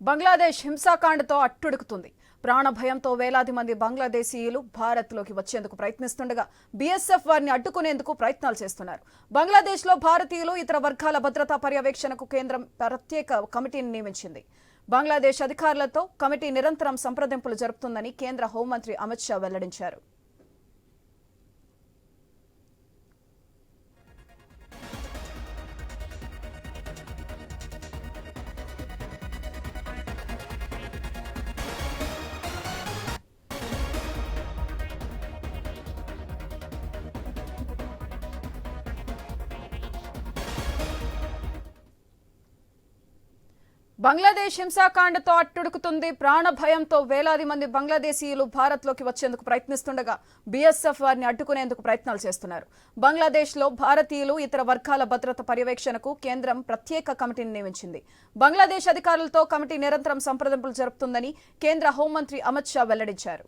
బంగ్లాదేశ్ హింసాకాండతో అట్టుడుకుతుంది. ప్రాణభయంతో వేలాది మంది బంగ్లాదేశీయులు భారత్లోకి వచ్చేందుకు ప్రయత్నిస్తుండగా బీఎస్ఎఫ్ వారిని అడ్డుకునేందుకు ప్రయత్నాలు చేస్తున్నారు. బంగ్లాదేశ్లో భారతీయులు ఇతర వర్గాల భద్రతా పర్యవేక్షణకు కేంద్రం ప్రత్యేక కమిటీని నియమించింది. బంగ్లాదేశ్ అధికారులతో కమిటీ నిరంతరం సంప్రదింపులు జరుపుతుందని కేంద్ర హోంమంత్రి అమిత్ షా వెల్లడించారు. బంగ్లాదేశ్ హింసాకాండతో అట్టుడుకుతుంది ప్రాణ భయంతో వేలాది మంది బంగ్లాదేశీయులు భారత్లోకి వచ్చేందుకు ప్రయత్నిస్తుండగా బీఎస్ఎఫ్ వారిని అడ్డుకునేందుకు ప్రయత్నాలు చేస్తున్నారు. బంగ్లాదేశ్లో భారతీయులు ఇతర వర్గాల భద్రత పర్యవేక్షణకు కేంద్రం ప్రత్యేక కమిటీని నియమించింది. బంగ్లాదేశ్ అధికారులతో కమిటీ నిరంతరం సంప్రదింపులు జరుపుతుందని కేంద్ర హోంమంత్రి అమిత్ షా వెల్లడించారు.